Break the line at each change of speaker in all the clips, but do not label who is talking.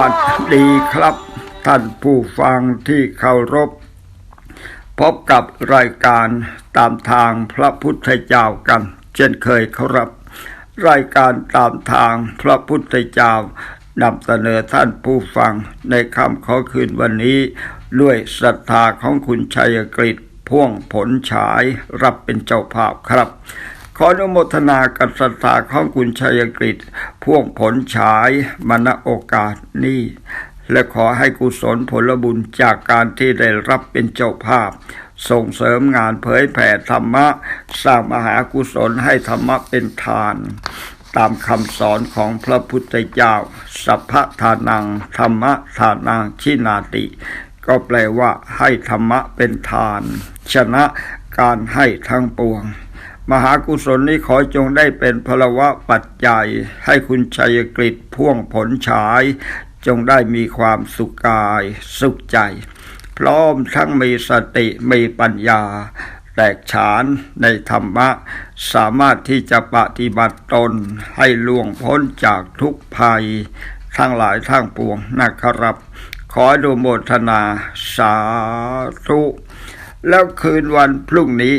วัสดีครับ ท่านผู้ฟังที่เคารพ พบกับรายการตามทางพระพุทธเจ้ากัน เช่นเคยครับ รายการตามทางพระพุทธเจ้านำเสนอท่านผู้ฟังในคำขอคืนวันนี้ ด้วยศรัทธาของคุณชัยกฤษพ่วงผลฉายรับเป็นเจ้าภาพครับ ออนุโมทนากับศรัทธาของคุณชัยกฤษพ่วงผลฉายมณโอกาสนี้ และขอให้กุศลผลบุญจากการที่ได้รับเป็นเจ้าภาพ ส่งเสริมงานเผยแผ่ธรรมะ สร้างมหากุศลให้ธรรมะเป็นทาน ตามคำสอนของพระพุทธเจ้า สัพพทานัง ธรรมะทานังชินาติ ก็แปลว่าให้ธรรมะเป็นทาน ชนะการให้ทั้งปวง มหากุศลนี้ขอจงได้เป็นพลวะปัจจัย ให้คุณชัยกฤษพ่วงผลฉาย จงได้มีความสุขกาย สุขใจ พร้อมทั้งมีสติมีปัญญา แตกฉานในธรรมะ สามารถที่จะปฏิบัติตน ให้ล่วงพ้นจากทุกภัย ทั้งหลายทั้งปวงนะครับ ขอดูโมทนาสาธุ แล้วคืนวันพรุ่งนี้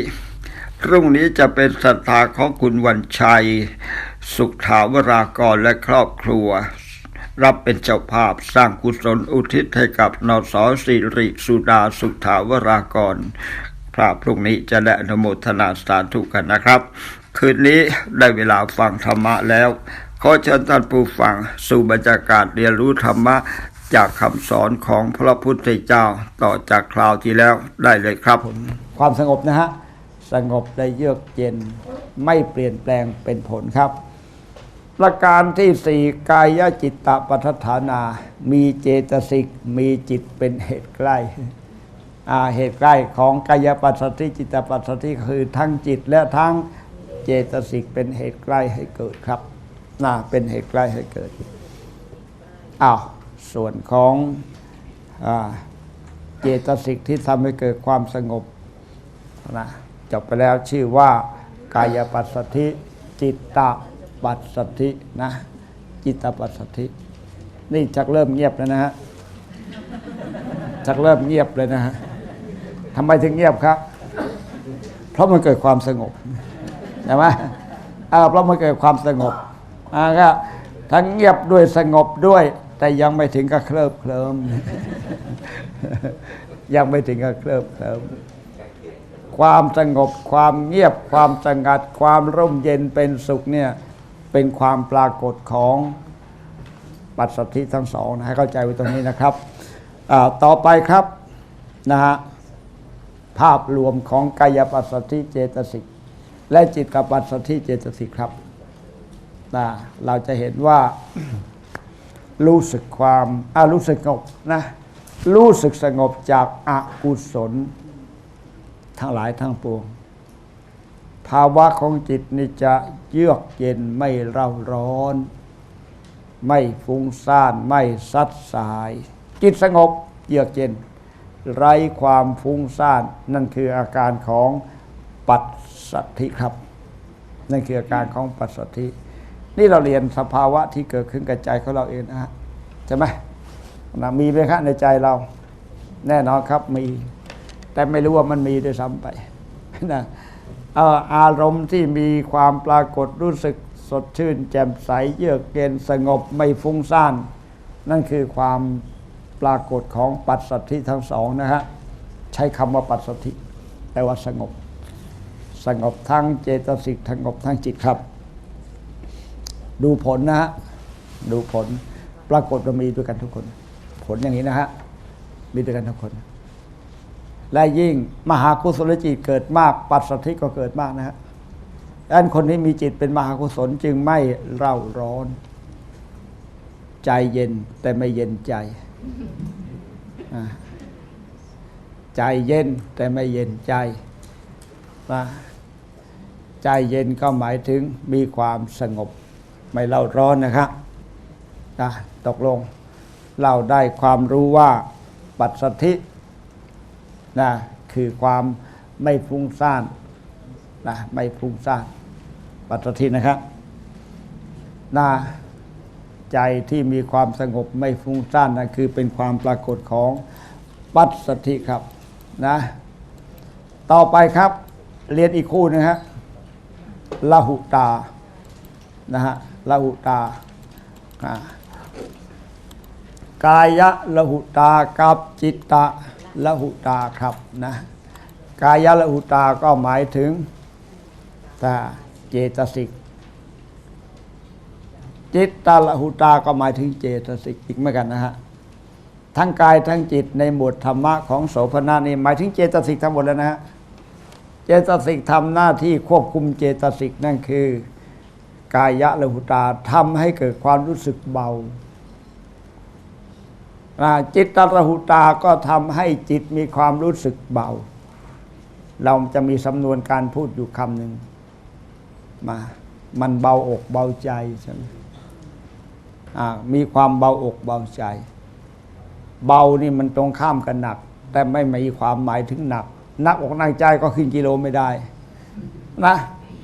พรุ่งนี้จะเป็นศรัทธาของคุณวันชัย สุขถาวรากรและครอบครัว รับเป็นเจ้าภาพสร้างกุศลอุทิศให้กับนสสิริสุดาสุขถาวรากรพระพรุ่งนี้จะได้อนโมทนาสาธุกันนะครับ คืนนี้ได้เวลาฟังธรรมะแล้ว ขอเชิญท่านผู้ฟังสู่บรรยากาศเรียนรู้ธรรมะจากคำสอนของพระพุทธเจ้าต่อจากคราวที่แล้วได้เลยครับ
ความสงบนะฮะ สงบได้เยือกเย็น ไม่เปลี่ยนแปลงเป็นผลครับ ประการที่สี่กายจิตตปัฏฐานา มีเจตสิก มีจิตเป็นเหตุใกล้เหตุใกล้ของกายปัสสติจิตตปัสสติคือทั้งจิตและทั้งเจตสิกเป็นเหตุใกล้ให้เกิดครับน่าเป็นเหตุใกล้ให้เกิดอ้าวส่วนของอเจตสิกที่ทำให้เกิดความสงบนะ จบไปแล้วชื่อว่ากายปัสสธิ จิตตปัสสธินะ จิตตปัสสธิ นี่ชักเริ่มเงียบแล้วนะฮะชักเริ่มเงียบเลยนะฮะทำไมถึงเงียบครับ เพราะมันเกิดความสงบใช่ไหมเออเพราะมันเกิดความสงบอ่าก็ทั้งเงียบด้วยสงบด้วย แต่ยังไม่ถึงกับเคลิบเคลิ้มยังไม่ถึงกับเคลิบเคลิ้ม ความสงบความเงียบความสงัด ความร่มเย็นเป็นสุขเนี่ยเป็นความปรากฏของปัสสัทธิทั้งสองนะให้เข้าใจไว้ตรงนี้นะครับต่อไปครับนะฮะภาพรวมของกายปัสสัทธิเจตสิกและจิตกับปัสสัทธิเจตสิกครับนะเราจะเห็นว่ารู้สึกความอ่ารู้สึกสงบนะรู้สึกสงบจากอากุศล ทั้งหลายทั้งปวง ภาวะของจิตนี่จะเยือกเย็นไม่เร่าร้อน ไม่ฟุ้งซ่านไม่ซัดสาย จิตสงบเยือกเย็น ไร้ความฟุ้งซ่าน นั่นคืออาการของปัสสัทธิครับ นั่นคืออาการของปัสสัทธินี่เราเรียนสภาวะที่เกิดขึ้นกับใจของเราเองนะฮะใช่ไหมนะมีไหมครับในใจเรา แน่นอนครับมี แต่ไม่รู้ว่ามันมีด้วยซ้ำไปนะอารมณ์ที่มีความปรากฏรู้สึกสดชื่น แจ่มใสเยือกเย็นสงบไม่ฟุ้งซ่าน นั่นคือความปรากฏของปัสสัทธิทั้งสองนะฮะใช้คำว่าปัสสัทธิแปลว่าสงบ สงบทั้งเจตสิกสงบทั้งจิตครับ ดูผลนะฮะดูผลปรากฏว่ามีด้วยกันทุกคน ผลอย่างนี้นะฮะมีด้วยกันทุกคน และยิ่งมหากุศลจิตเกิดมาก ปัสสธิก็เกิดมากนะฮะดังนั้นคนที่มีจิตเป็นมหากุศลจึงไม่เร่าร้อน ใจเย็นแต่ไม่เย็นใจใจเย็นแต่ไม่เย็นใจใจเย็นก็หมายถึงมีความสงบ ไม่เล่าร้อนนะครับตกลงเราได้ความรู้ว่าปัสสธิ นะคือความไม่ฟุ้งซ่านนะไม่ฟุ้งซ่านปัจจุบันนะครับนะใจที่มีความสงบไม่ฟุ้งซ่านนะคือเป็นความปรากฏของปัจสถิครับนะต่อไปครับ เรียนอีกคู่นึงฮะละหุตานะฮะละหุตาอ่ากายะละหุตากับจิตตะ ละหุตาครับนะกายะละหุตาก็หมายถึงต่เจตสิกจิตตาละหุตาก็หมายถึงเจตสิกอีกเหมือนกันนะฮะทั้งกายทั้งจิตในหมวดธรรมะของโสภณะนี่หมายถึงเจตสิกทั้งหมดแล้วนะฮะเจตสิกทำหน้าที่ควบคุมเจตสิกนั่นคือ กายะละหุตาทำให้เกิดความรู้สึกเบา จิตตระหุตาก็ทำให้จิตมีความรู้สึกเบา เราจะมีสำนวนการพูดอยู่คำหนึ่งมา มันเบาอกเบาใจใช่ไหมมีความเบาอกเบาใจ เบานี่มันตรงข้ามกันหนัก แต่ไม่มีความหมายถึงหนักหนักอกหนักใจก็ขึ้นกิโลไม่ได้ นะ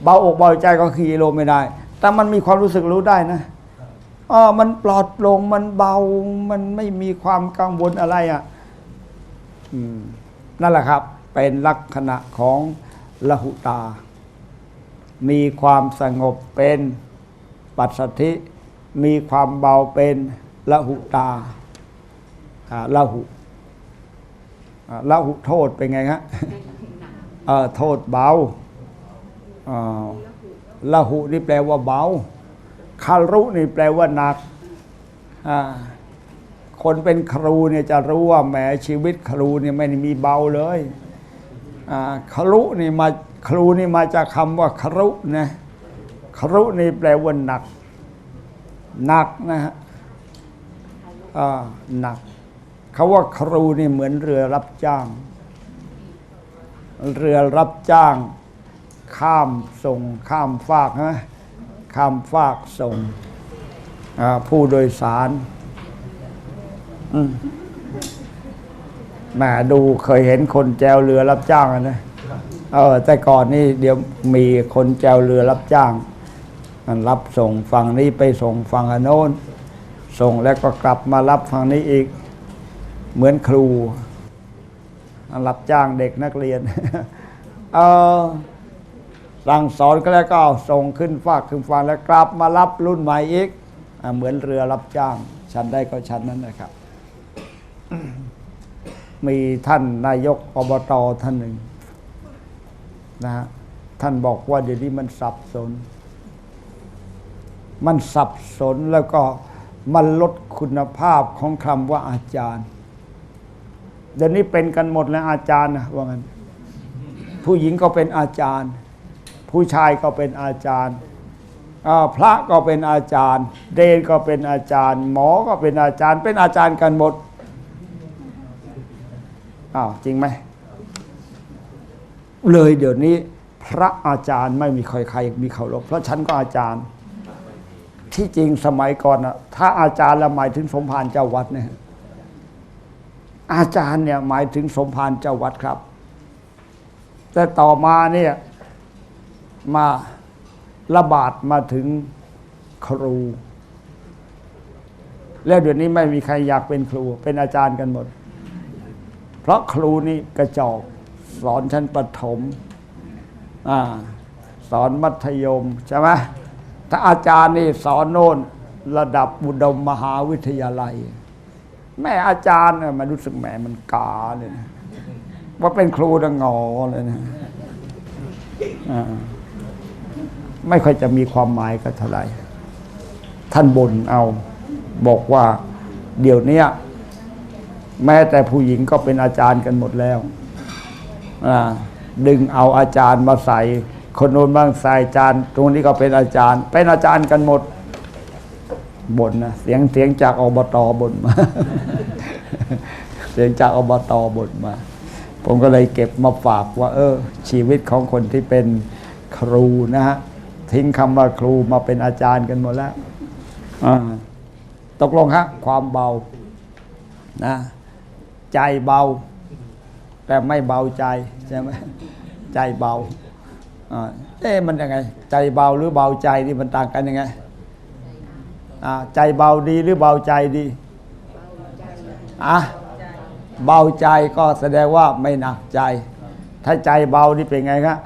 เบาอกเบาใจก็ขึ้นกิโลไม่ได้ แต่มันมีความรู้สึกรู้ได้นะ อ๋อมันปลอดโปร่งมันเบา มันไม่มีความกังวลอะไรอะอืมนั่นแหละครับ เป็นลักษณะของละหุตา มีความสงบเป็นปัสสธิ มีความเบาเป็นละหุตาอ่าละหุอ่าละหุโทษเป็นไงฮะเออโทษเบาอ่าละหุนี่แปลว่าเบา คารุนี่แปลว่าหนัก คนเป็นครูเนี่ยจะรู้ว่าแหมชีวิตครูเนี่ยไม่มีเบาเลยอ่าครุนี่มาครูนี่มาจากคำว่าครุนะครุนี่แปลว่าหนัก หนักนะฮะหนักเขาว่าครูนี่เหมือนเรือรับจ้าง เรือรับจ้าง ข้ามส่งข้ามฟากนะ ข้ามฟากส่งผู้โดยสารมแหมดูเคยเห็นคนแจวเรือรับจ้างนะเออ แต่ก่อนนี่เดี๋ยวมีคนแจวเรือรับจ้างมันรับส่งฝั่งนี้ไปส่งฝั่งโน้น ส่งแล้วก็กลับมารับฝั่งนี้อีก เหมือนครู รับจ้างเด็กนักเรียน เออ สั่งสอนก็แล้วก็ส่งขึ้นฟากขึ้นฟังแล้วกลับมารับรุ่นใหม่อีกอเหมือนเรือรับจ้าง ชั้นได้ก็ชั้นนั้นนะครับ มีท่านนายกอบตท่านหนึ่งนะฮะท่านบอกว่าเดี๋ยวนี้มันสับสน มันสับสนแล้วก็มันลดคุณภาพของคำว่าอาจารย์ เดี๋ยวนี้เป็นกันหมดแล้วอาจารย์นะว่างั้นผู้หญิงก็เป็นอาจารย์ ผู้ชายก็เป็นอาจารย์พระก็เป็นอาจารย์ เดนก็เป็นอาจารย์ หมอก็เป็นอาจารย์ เป็นอาจารย์กันหมดอ้าวจริงไหมเลยเดี๋ยวนี้ พระอาจารย์ไม่มีใครใครมีเคารพเพราะฉันก็อาจารย์ ที่จริงสมัยก่อนนะถ้าอาจารย์ละหมายถึงสมภารเจ้าวัดเนี่ยอาจารย์เนี่ยหมายถึงสมภารเจ้าวัดครับ แต่ต่อมาเนี่ย มาระบาดมาถึงครู แล้วเดี๋ยวนี้ไม่มีใครอยากเป็นครู เป็นอาจารย์กันหมด เพราะครูนี่กระจอกสอนชั้นประถมอาสอนมัธยมใช่ไหมถ้าอาจารย์นี่สอนโน่นระดับอุดมมหาวิทยาลัย แม่อาจารย์เนี่ยมันรู้สึกแหมมันกาเลยนะว่าเป็นครูดังงอเลยนะอ่า ไม่ค่อยจะมีความหมายก็เท่าไหร่ ท่านบ่นเอาบอกว่าเดี๋ยวนี้แม้แต่ผู้หญิงก็เป็นอาจารย์กันหมดแล้วดึงเอาอาจารย์มาใส่ คนโน้นบ้างใส่อาจารย์ ตรงนี้ก็เป็นอาจารย์ เป็นอาจารย์กันหมดบ่นนะเสียงเสียงจากอบตบ่นมา เสียงจากอบตบ่นมา ผมก็เลยเก็บมาฝากว่า เออ ชีวิตของคนที่เป็นครูนะฮะ ทิ้งคำว่าครูมาเป็นอาจารย์กันหมดแล้วตกลงฮะความเบานะใจเบา แต่ไม่เบาใจใช่ไหมใจเบาเอ๊ะมันยังไง ใจเบาหรือเบาใจนี่มันต่างกันยังไงใจเบาดีหรือเบาใจดีอะเบาใจก็แสดงว่าไม่หนักใจ ถ้าใจเบานี่เป็นไงครับ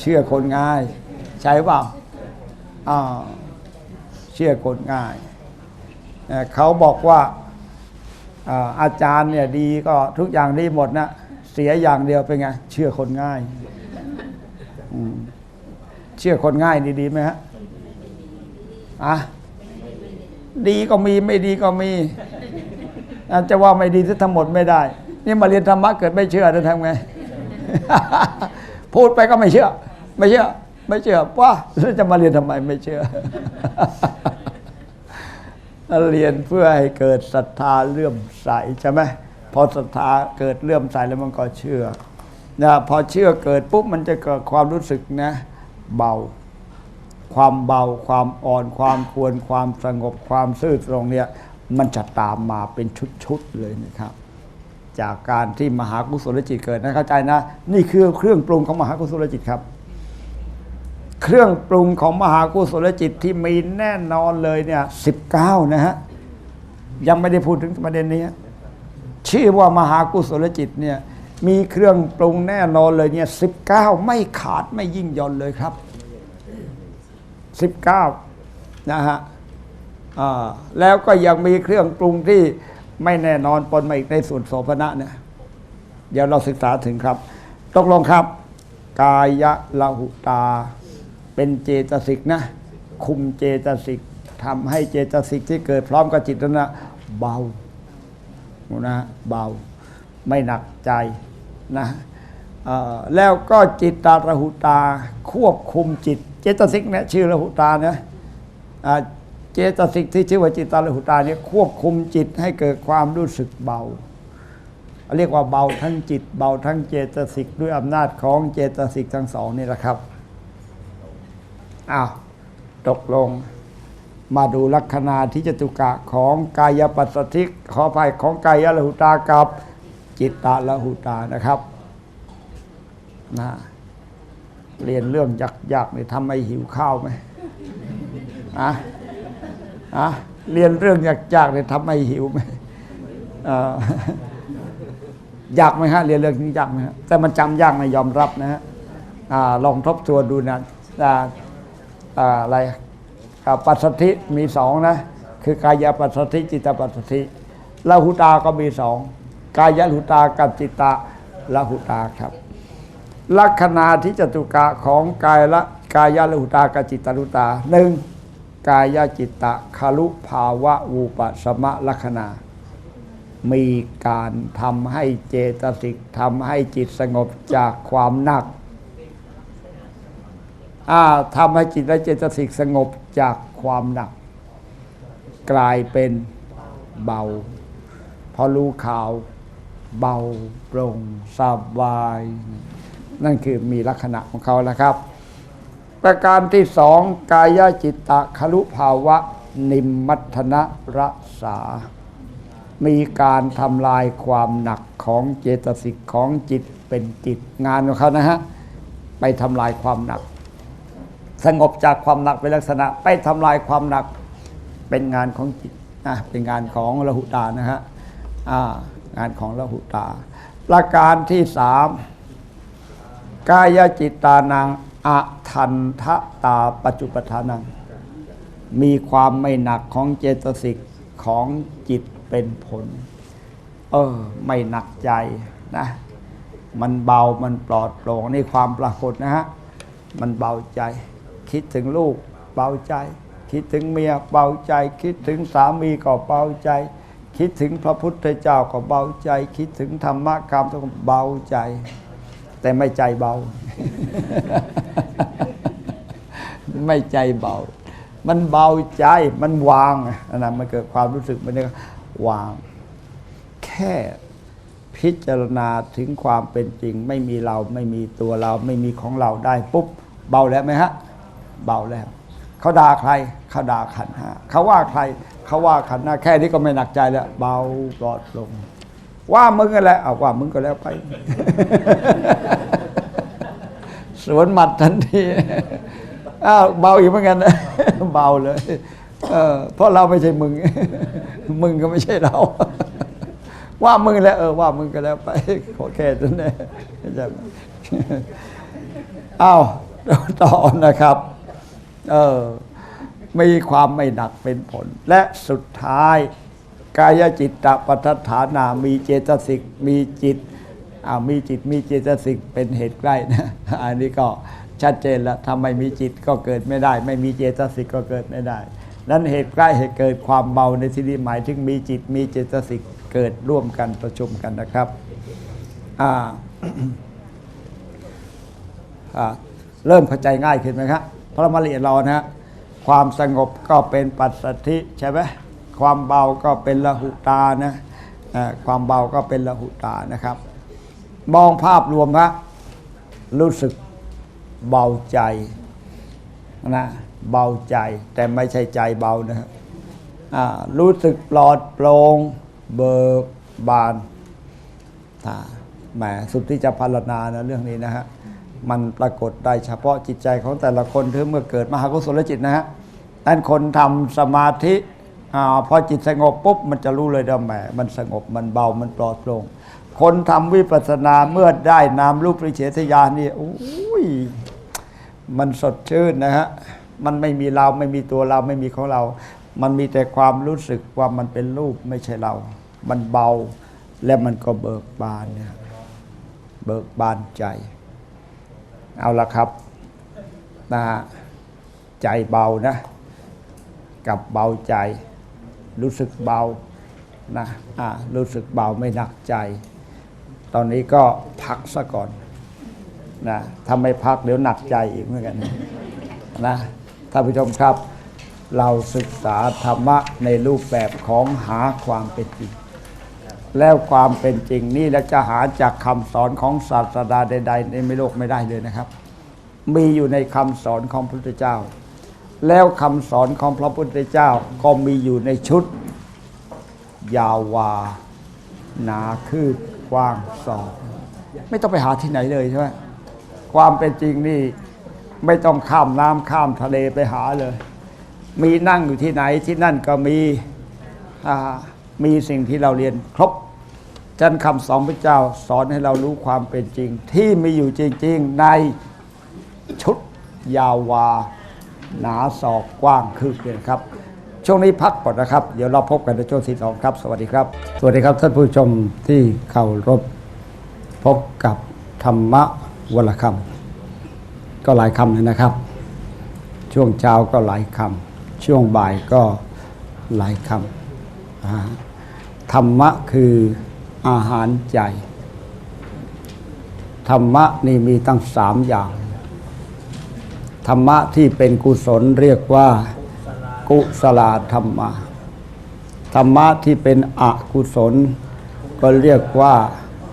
เชื่อคนง่าย ใช่เปล่าอ่าเชื่อคนง่าย เขาบอกว่าอาจารย์เนี่ยดีก็ทุกอย่างดีหมดนะเสียอย่างเดียวเป็นไง เชื่อคนง่าย เชื่อคนง่ายนี่ดีไหมฮะอะดีก็มีไม่ดีก็มีอาจจะว่าไม่ดีซะทั้งหมดไม่ได้ นี่มาเรียนธรรมะเกิดไม่เชื่อจะทำไง พูดไปก็ไม่เชื่อ ไม่เชื่อ ไม่เชื่อว่าแล้วจะมาเรียนทำไมไม่เชื่อ เรียนเพื่อให้เกิดศรัทธาเลื่อมใสใช่ไหมพอศรัทธาเกิดเลื่อมใสแล้วมันก็เชื่อนะพอเชื่อเกิดปุ๊บมันจะเกิดความรู้สึกนะ เบา ความเบา ความอ่อน ความควร ความสงบ ความซื่อตรงเนี่ย มันจะตามมาเป็นชุดๆเลยนะครับ จากการที่มหากุศลจิตเกิดนะเข้าใจนะ นี่คือเครื่องปรุงของมหากุศลจิตครับ เครื่องปรุงของมหากุศลจิตที่มีแน่นอนเลยเนี่ยสิบเก้านะฮะ ยังไม่ได้พูดถึงประเด็นนี้ ชื่อว่ามหากุศลจิตเนี่ยมีเครื่องปรุงแน่นอนเลยเนี่ยสิบเก้าไม่ขาดไม่ยิ่งย่อนเลยครับสิบเก้านะฮะแล้วก็ยังมีเครื่องปรุงที่ไม่แน่นอนปนมาอีกในส่วนโสภณะเนี่ยเดี๋ยวเราศึกษาถึงครับตกลงครับ กายะละหุตา เป็นเจตสิกนะ คุมเจตสิกทำให้เจตสิกที่เกิดพร้อมกับจิตนั้นนะเบานะเบาไม่หนักใจนะแล้วก็จิตตาระหุตา ควบคุมจิต เจตสิกเนี่ยชื่อระหุตานะอ่าเจตสิกที่ชื่อว่าจิตตาระหุตาเนี่ยควบคุมจิตให้เกิดความรู้สึกเบา เรียกว่าเบาทั้งจิต เบาทั้งเจตสิกด้วยอำนาจของเจตสิกทั้งสองนี่แหละครับ อ้าวตกลง มาดูลักษณะที่จตุกะของกายปัสสธิกขอภัยของกายละหุตากับจิตตละหุตานะครับนะเรียนเรื่องยากๆนี่ทำให้หิวข้าวไหมอะอะเรียนเรื่องยากๆนี่ทำให้หิวไหมอ่อยากไหมฮะเรียนเรื่องนี้ยากไหมฮะแต่มันจำยากนะยอมรับนะฮะอ่าลองทบทวนดูนะ อะไรปัสสธิมีสองนะ คือกายปัสสธิจิตปัสสธิละหุตาก็มีสองกายหุตากับจิตตะละหุตาครับ ลักษณะที่จตุกะของกายละกายละหุตากับจิตตลุตาหนึ่งกายจิตตะคารุภาวะวูปสมะลักษณะมีการทำให้เจตสิกทำให้จิตสงบจากความหนัก ทำให้จิตและเจตสิกสงบจากความหนัก กลายเป็นเบา พอรู้ข่าว เบาโปร่งสบาย นั่นคือมีลักษณะของเขาแล้วครับ ประการที่สองกายจิตตะคลุภาวะนิมมัทนะรักษา มีการทำลายความหนักของเจตสิกของจิตเป็นจิตงานของเขานะฮะ ไปทำลายความหนัก สงบจากความหนักเป็นลักษณะ ไปทำลายความหนักเป็นงานของจิตนะเป็นงานของละหุตานะฮะอ่างานของละหุตา ประการที่สามกายจิตตานังอทันทะตาปัจจุปทานัง มีความไม่หนักของเจตสิกของจิตเป็นผล เออ ไม่หนักใจนะ มันเบามันปลอดโปร่งนี่ความปรากฏนะฮะ มันเบาใจ คิดถึงลูกเบาใจ คิดถึงเมียเบาใจ คิดถึงสามีก็เบาใจ คิดถึงพระพุทธเจ้าก็เบาใจ คิดถึงธรรมะกรรมก็เบาใจ แต่ไม่ใจเบา ไม่ใจเบา มันเบาใจมันวางอันนะมันเกิดความรู้สึกมันเนี่ยวาง แค่พิจารณาถึงความเป็นจริง ไม่มีเราไม่มีตัวเราไม่มีของเราได้ปุ๊บ เบาแล้วไหมฮะ เบาแล้ว เขาด่าใครเขาด่าขันห้าเขาว่าใครเขาว่าขันห้าแค่นี้ก็ไม่หนักใจแล้ว เบาปลอดลง ว่ามึงอะไรเอาว่ามึงก็แล้วไป สวนหมัดทันทีอ้าวเบาอีกเหมือนกันนะเบาเลยเออเพราะเราไม่ใช่มึง มึงก็ไม่ใช่เรา ว่ามึงแล้วเออว่ามึงก็แล้วไปขอแค่นั้นเองเข้อ้าวต่อนะครับ เออมีความไม่หนักเป็นผล และสุดท้าย กายจิตตปัฏฐานามีเจตสิกมีจิตอ่ามีจิตมีเจตสิกเป็นเหตุใกล้นะอันนี้ก็ชัดเจนแล้วถ้าไม่มีจิตก็เกิดไม่ได้ ไม่มีเจตสิกก็เกิดไม่ได้ นั้นเหตุใกล้เหตุเกิดความเบาในที่นี้หมายถึงมีจิตมีเจตสิกเกิดร่วมกันประชุมกันนะครับอ่าเริ่มเข้าใจง่ายขึ้นไหมครับ พระมาละเอีรานะฮะความสงบก็เป็นปัสสธิใช่ไหมความเบาก็เป็นละหุตานะความเบาก็เป็นละหุตานะครับ มองภาพรวมฮะรู้สึกเบาใจนะเบาใจแต่ไม่ใช่ใจเบานะครับรู้สึกปลอดโปร่งเบิกบานถ้าแหมสุดที่จะพารณานะเรื่องนี้นะฮะ มันปรากฏได้เฉพาะจิตใจของแต่ละคนที่เมื่อเกิดมหากุศลจิตนะฮะนั่นคนทำสมาธิอพอจิตสงบปุ๊บมันจะรู้เลยว่าแหมมันสงบมันเบามันปลอดโปร่งคนทำวิปัสสนาเมื่อได้นามรูปปริเฉทญาณนี่โอ้ยมันสดชื่นนะฮะมันไม่มีเราไม่มีตัวเราไม่มีของเรา มันมีแต่ความรู้สึกว่ามันเป็นรูปไม่ใช่เรา มันเบาและมันก็เบิกบานเนี่ยเบิกบานใจ เอาละครับนะใจเบานะกับเบาใจ รู้สึกเบานะอ่ารู้สึกเบาไม่หนักใจ ตอนนี้ก็พักซะก่อนนะถ้าไม่พักเดี๋ยวหนักใจอีกเหมือนกันนะท่านผู้ชมครับ เราศึกษาธรรมะในรูปแบบของหาความเป็นจริง แล้วความเป็นจริงนี่เราจะหาจากคำสอนของศาสดาใด ๆ ในโลกไม่ได้เลยนะครับ มีอยู่ในคำสอนของพระพุทธเจ้า แล้วคำสอนของพระพุทธเจ้าก็มีอยู่ในชุด ยาวา หนาคืบกว้างศอกไม่ต้องไปหาที่ไหนเลยใช่ไหมความเป็นจริงนี่ไม่ต้องข้ามน้ำข้ามทะเลไปหาเลย มีนั่งอยู่ที่ไหนที่นั่นก็มีอ่า มีสิ่งที่เราเรียนครบจันคำสอนพระเจ้าสอนให้เรารู้ความเป็นจริง ที่มีอยู่จริง ๆ ในชุดยาววา หนาศอกกว้างคืบเลยครับ ช่วงนี้พักก่อนนะครับ เดี๋ยวเราพบกันในช่วงที่สองครับ สวัสดีครับ สวัสดีครับท่านผู้ชมที่เคารพพบกับธรรมะวลคำก็หลายคำเลยนะครับ ช่วงเช้าก็หลายคำช่วงบ่ายก็หลายคำอ่า ธรรมะคืออาหารใจ ธรรมะนี่มีตั้งสามอย่าง ธรรมะที่เป็นกุศลเรียกว่า กุศลธรรมะ ธรรมะที่เป็นอกุศล ก็เรียกว่า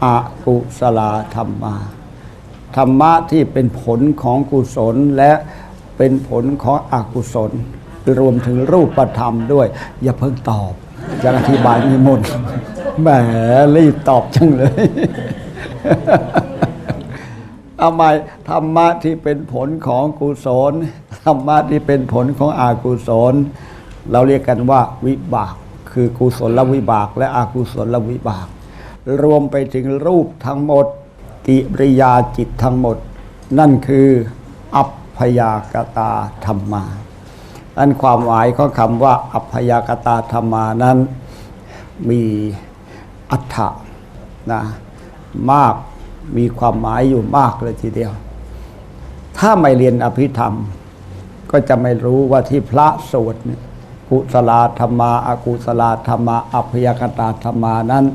อากุศลธรรมะ ธรรมะที่เป็นผลของกุศลและเป็นผลของอกุศล รวมถึงรูปธรรมด้วย อย่าเพิ่งตอบ จะอธิบายนิมนแหมรีบตอบจังเลย เอาม่ธรรมะที่เป็นผลของกุศลธรรมะที่เป็นผลของอากุศล เราเรียกกันว่าวิบาก คือกุศลวิบาก และอากุศลวิบาก รวมไปถึงรูปทั้งหมดกิริยาจิตทั้งหมด นั่นคือ อัพยากตาธรรมา อันความหมายของคำว่าอัพยากตาธรรมานั้นมีอัฏฐะนะมากมีความหมายอยู่มากเลยทีเดียว ถ้าไม่เรียนอภิธรรม ก็จะไม่รู้ว่าที่พระสวดนี่ยกุศลธรรมาอากุศลธรรมาอัพยากตาธรรมานั้น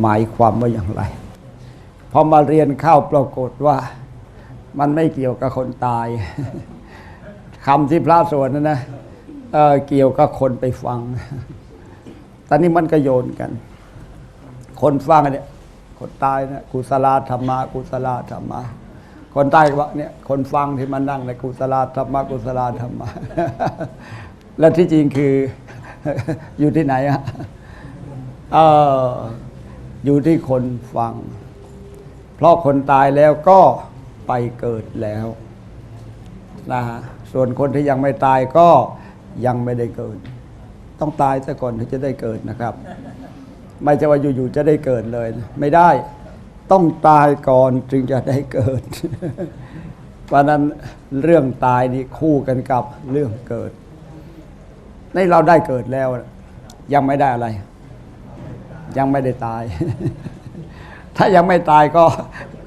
หมายความว่าอย่างไรพอมาเรียนเข้าปรากฏว่ามันไม่เกี่ยวกับคนตาย คำที่พระสวดนั่นนะเเกี่ยวกับคนไปฟัง ตอนนี้มันก็โยนกัน คนฟังเนี่ย คนตายเนี่ยกุศลธรรมะกุศลธรรมะคนตายก็ว่าเนี่ย คนฟังที่มันนั่งในกุศลธรรมะกุศลธรรมะและที่จริงคืออยู่ที่ไหนอะเอออยู่ที่คนฟัง เพราะคนตายแล้วก็ไปเกิดแล้ว นะฮะส่วนคนที่ยังไม่ตายก็ยังไม่ได้เกิด ต้องตายซะก่อนถึงจะได้เกิดนะครับ ไม่ใช่ว่าอยู่ๆจะได้เกิดเลย ไม่ได้ต้องตายก่อนจึงจะได้เกิด เพราะฉะนั้นเรื่องตายนี่คู่กันกับเรื่องเกิดนี่เราได้เกิดแล้ว ยังไม่ได้อะไร ยังไม่ได้ตาย ถ้ายังไม่ตายก็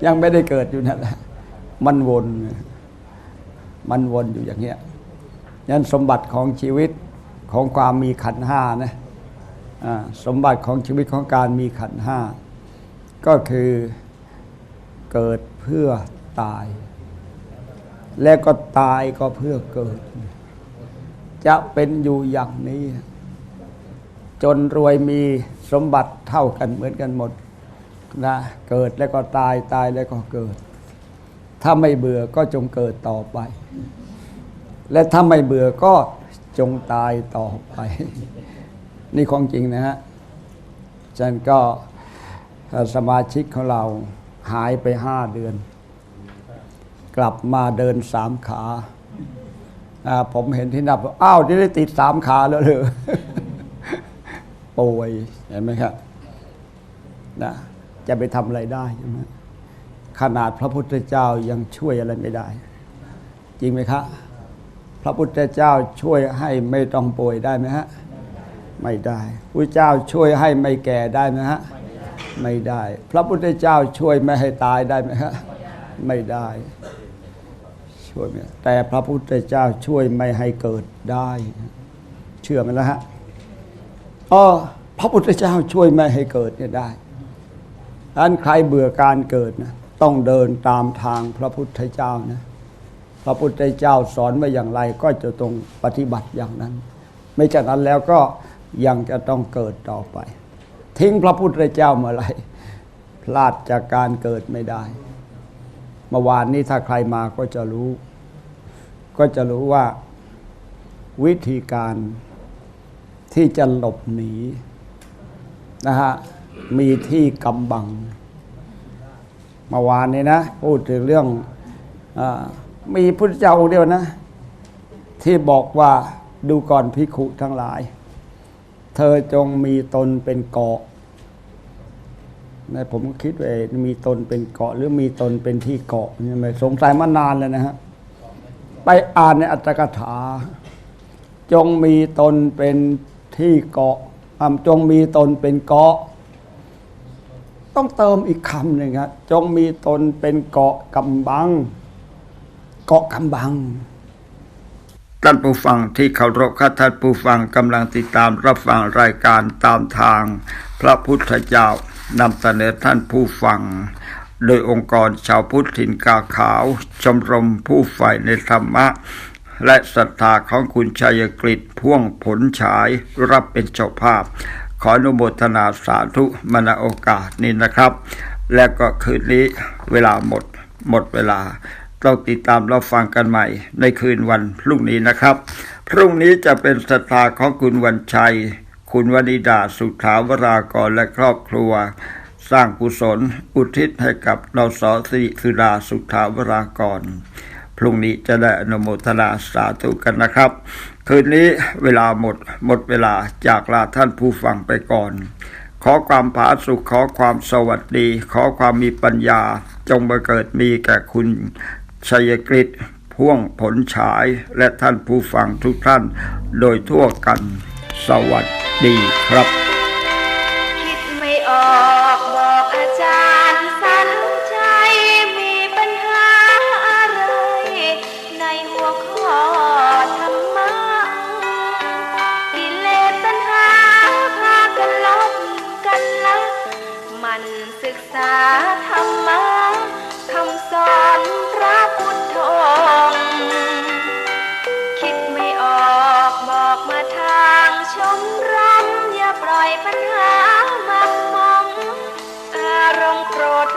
ยังไม่ได้เกิดอยู่นั่นแหละมันวน มันวนอยู่อย่างเงี้ยยันสมบัติของชีวิตของความมีขันห้านะสมบัติของชีวิตของการมีขันห้าก็คือเกิดเพื่อตาย และก็ตายก็เพื่อเกิด จะเป็นอยู่อย่างนี้ จนรวยมีสมบัติเท่ากันเหมือนกันหมดนะเกิดแล้วก็ตายตายแล้วก็เกิด ถ้าไม่เบื่อก็จงเกิดต่อไป และถ้าไม่เบื่อก็จงตายต่อไป นี่ของจริงนะฮะฉันก็สมาชิกของเราหายไปห้าเดือน กลับมาเดินสามขาผมเห็นที่นับอ้าวที่ได้ติดสามขาแล้วเลยป่วยเห็นไหมครับนะจะไปทำอะไรได้ใช่ไหม ขนาดพระพุทธเจ้ายังช่วยอะไรไม่ได้ จริงไหมครับพระพุทธเจ้าช่วยให้ไม่ต้องป่วยได้ไหมฮะไม่ได้พระเจ้าช่วยให้ไม่แก่ได้ไหมฮะไม่ได้ พระพุทธเจ้าช่วยไม่ให้ตายได้ไหมฮะไม่ได้ ช่วยไม่แต่พระพุทธเจ้าช่วยไม่ให้เกิดได้ เชื่อไหมล่ะฮะอ๋อพระพุทธเจ้าช่วยไม่ให้เกิดเนี่ยได้อันใครเบื่อการเกิดนะ ต้องเดินตามทางพระพุทธเจ้านะ พระพุทธเจ้าสอนไว้อย่างไรก็จะต้องปฏิบัติอย่างนั้น ไม่จากนั้นแล้วก็ยังจะต้องเกิดต่อไป ทิ้งพระพุทธเจ้าเมื่อไรพลาดจากการเกิดไม่ได้ เมื่อวานนี้ถ้าใครมาก็จะรู้ ก็จะรู้ว่าวิธีการที่จะหลบหนีนะฮะมีที่กำบัง เมื่อวานนี้นะ พูดถึงเรื่องอมีพุทธเจ้าองค์เดียวนะ ที่บอกว่าดูก่อนพิขุทั้งหลาย เธอจงมีตนเป็นเกาะนะผมก็คิดว่ามีตนเป็นเกาะหรือมีตนเป็นที่เกาะนี่ไม่สงสัยมานานเลยนะฮะไปอ่านในอัตถกถา จงมีตนเป็นที่เกาะจงมีตนเป็นเกาะ ต้องเติมอีกคำหนึ่งครับจงมีตนเป็นเกาะกำบัง เกาะกำบัง
ท่านผู้ฟังที่เคารพครับท่านผู้ฟังกำลังติดตามรับฟังรายการตามทาง พระพุทธเจ้านำเสนอท่านผู้ฟัง โดยองค์กรชาวพุทธถิ่นกาขาว ชมรมผู้ใฝ่ในธรรมะ และศรัทธาของคุณชัยกฤษพ่วงผลฉายรับเป็นเจ้าภาพ ขออนุโมทนาสาธุมณโอกาสนี้นะครับ และก็คืนนี้เวลาหมด หมดเวลาเราติดตามรับฟังกันใหม่ในคืนวันพรุ่งนี้นะครับ พรุ่งนี้จะเป็นศรัทธาของคุณวันชัย คุณวนิดาสุขาวรากรและครอบครัว สร้างกุศล อุทิศให้กับนสสิริสุดาสุขาวรากร พรุ่งนี้จะได้อนุโมทนาสาธุกันนะครับ คืนนี้เวลาหมดหมดเวลาจากลาท่านผู้ฟังไปก่อน ขอความผาสุขขอความสวัสดี ขอความมีปัญญา จงบังเกิดมีแก่คุณชัยกฤษพ่วงผลฉายและท่านผู้ฟังทุกท่าน โดยทั่วกัน สวัสดีครับ
มรำอย่าปล่อยปัญหามักมองอารมณ์โกรธ